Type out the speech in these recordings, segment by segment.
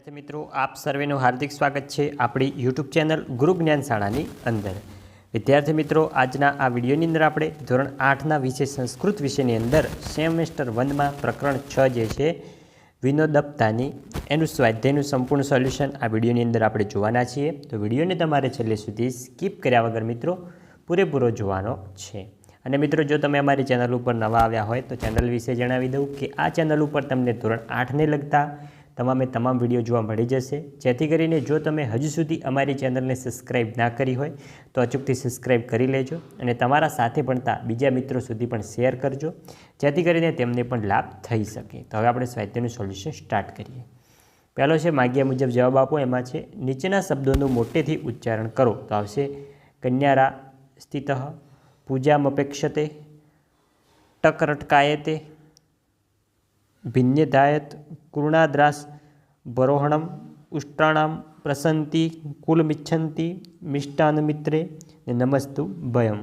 વિદ્યાર્થી મિત્રો, આપ સર્વેનું હાર્દિક સ્વાગત છે આપણી યુટ્યુબ ચેનલ ગુરુ જ્ઞાન શાળાની અંદર. વિદ્યાર્થી મિત્રો, આજના આ વિડીયોની અંદર આપણે ધોરણ આઠના વિષય સંસ્કૃત વિષયની અંદર સેમેસ્ટર વનમાં પ્રકરણ છ જે છે, વિનોદપ્તાની એનું સ્વાધ્યાયનું સંપૂર્ણ સોલ્યુશન આ વિડીયોની અંદર આપણે જોવાના છીએ. તો વિડીયોને તમારે છેલ્લે સુધી સ્કીપ કર્યા વગર મિત્રો, પૂરેપૂરો જોવાનો છે. અને મિત્રો, જો તમે અમારી ચેનલ ઉપર નવા આવ્યા હોય તો ચેનલ વિશે જણાવી દઉં કે આ ચેનલ ઉપર તમને ધોરણ આઠને લગતા તમામે તમામ વીડિયો જોવા મળી જશે. જેથી કરીને જો તમે હજુ સુધી અમારી ચેનલને સબસ્ક્રાઈબ ના કરી હોય, તો અચૂકથી સબસ્ક્રાઈબ કરી લેજો અને તમારા સાથે ભણતા બીજા મિત્રો સુધી પણ શેર કરજો, જેથી કરીને તેમને પણ લાભ થઈ શકે. તો હવે આપણે સ્વાધ્યાયનું સોલ્યુશન સ્ટાર્ટ કરીએ. પહેલો છે, માગ્યા મુજબ જવાબ આપો. એમાં છે, નીચેના શબ્દોનું મોટેથી ઉચ્ચારણ કરો. તો આવશે, કન્યારા સ્થિત, પૂજામપેક્ષતે, ટકરટકાયતે भिन्यदायत कुरुणाद्रास बरोहणम उष्ट्राणाम प्रसन्ति कुलमिच्छन्ति મિષ્ટાનમિત્રે ને નમસ્તુ ભયમ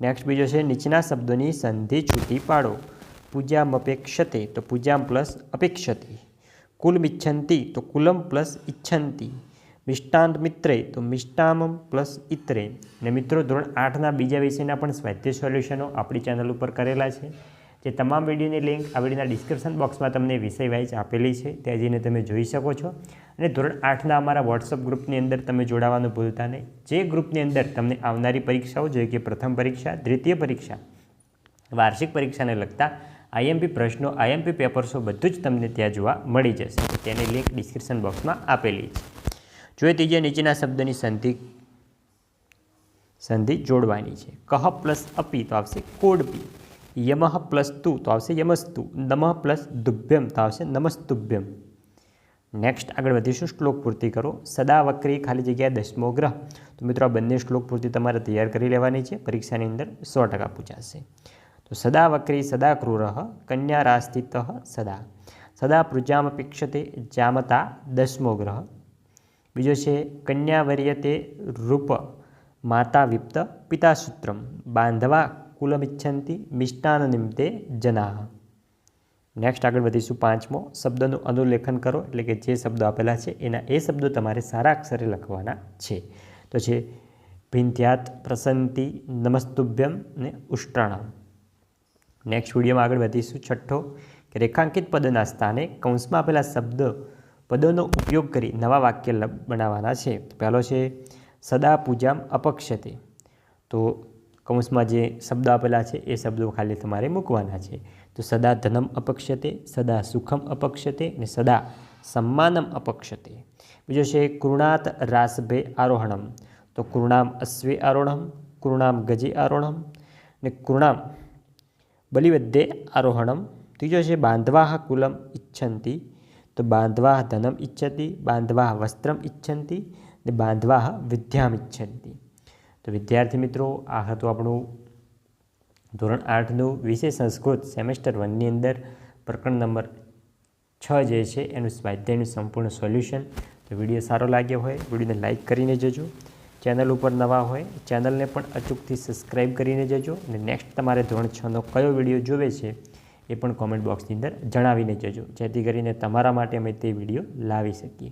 નેક્સ્ટ બીજો છે નીચેના શબ્દોની સંધિ છૂટી પાડો પૂજામ અપેક્ષતે તો પૂજામ પ્લસ અપેક્ષતે કુલમિચ્છન્તિ તો કુલમ પ્લસ ઈચ્છન્તિ મિષ્ટાંત મિત્રે તો મિષ્ટામમ પ્લસ ઇત્રે ને મિત્રો ધોરણ આઠના બીજા વિષયના પણ સ્વાધ્યાય સોલ્યુશનો આપણી ચેનલ ઉપર કરેલા છે જે તમામ વિડીયોની લિંક આ વિડીયોના ડિસ્ક્રિપ્શન બોક્સમાં તમને વિષય વાઇઝ આપેલી છે, ત્યાં જઈને તમે જોઈ શકો છો. અને ધોરણ આઠના અમારા વોટ્સઅપ ગ્રુપની અંદર તમે જોડાવાનું ભૂલતા નહીં. જે ગ્રુપની અંદર તમને આવનારી પરીક્ષાઓ, જોઈએ કે પ્રથમ પરીક્ષા, દ્વિતીય પરીક્ષા, વાર્ષિક પરીક્ષાને લગતા આઈએમપી પ્રશ્નો, આઈએમપી પેપર્સો બધું જ તમને ત્યાં જોવા મળી જશે. તેની લિંક ડિસ્ક્રિપ્શન બોક્સમાં આપેલી છે. જોઈએ ત્રીજે નીચેના શબ્દની સંધિ સંધિ જોડવાની છે. કહ પ્લસ અપી તો આવશે કોડ પી. યમઃ પ્લસ તુ તો આવશે યમસ્તુ નમઃ પ્લસ દુભ્યમ તો આવશે નમસ્તુભ્યમ નેક્સ્ટ આગળ વધીશું, શ્લોક પૂર્તિ કરો. સદા વક્રી ખાલી જગ્યા દસમો ગ્રહ. તો મિત્રો, આ બંને શ્લોક પૂર્તિ તમારે તૈયાર કરી લેવાની છે. પરીક્ષાની અંદર સો ટકા પૂછાશે. તો સદા વક્રી સદા ક્રૂર, કન્યા રાસ્થિત સદા. સદા પૃજામપેક્ષતે જામતા દસમો ગ્રહ. બીજો છે, કન્યાવર્યતે રૂપ માતા વિપ્ત પિતાસૂત્રમ. બાંધવા કુલમિચ્છંતિ મિષ્ટાન નિમિત્તે જના નેક્સ્ટ આગળ વધીશું પાંચમો. શબ્દનું અનુલેખન કરો, એટલે કે જે શબ્દો આપેલા છે, એના એ શબ્દો તમારે સારા અક્ષરે લખવાના છે. તો છે ભિંત્યાત પ્રસંતિ નમસ્તુભ્યમ ને ઉષ્ટ્રાણામ નેક્સ્ટ વિડીયોમાં આગળ વધીશું. છઠ્ઠો, કે રેખાંકિત પદના સ્થાને કૌંસમાં આપેલા શબ્દ, પદોનો ઉપયોગ કરી નવા વાક્ય બનાવવાના છે. પહેલો છે, સદા પૂજામ અપક્ષતે તો કૌંસમાં જે શબ્દો આપેલા છે, એ શબ્દો ખાલી તમારે મૂકવાના છે. તો સદા ધનમ અપક્ષતે, સદા સુખમ અપક્ષતે અને સદા સમ્માનમ અપક્ષતે. બીજો છે કૃણાત રાસભે આરોહણમ. તો કૃણામ અશ્વે આરોહણમ, કૃણામ ગજે આરોહણમ ને કૃણામ બલિવદ્દે આરોહણમ. ત્રીજો છે બાંધવાહ કુલમ ઇચ્છંતી. તો બાંધવાહ ધનમ ઇચ્છતી, બાંધવાહ વસ્ત્રમ ઇચ્છંતી ને બાંધવાહ વિદ્યામ ઈચ્છંતી તો વિદ્યાર્થી મિત્રો, આ હતું આપણું ધોરણ આઠનું વિષય સંસ્કૃત સેમેસ્ટર વનની અંદર. પ્રકરણ નંબર છ જે છે, એનું સ્વાધ્યાયનું સંપૂર્ણ સોલ્યુશન. તો વીડિયો સારો લાગ્યો હોય, વિડીયોને લાઇક કરીને જજો. ચેનલ ઉપર નવા હોય, ચેનલને પણ અચૂકથી સબસ્ક્રાઈબ કરીને જજો. અને નેક્સ્ટ તમારે ધોરણ છનો કયો વીડિયો જોવે છે, એ પણ કોમેન્ટ બોક્સની અંદર જણાવીને જજો. જેથી કરીને તમારા માટે અમે તે વીડિયો લાવી શકીએ.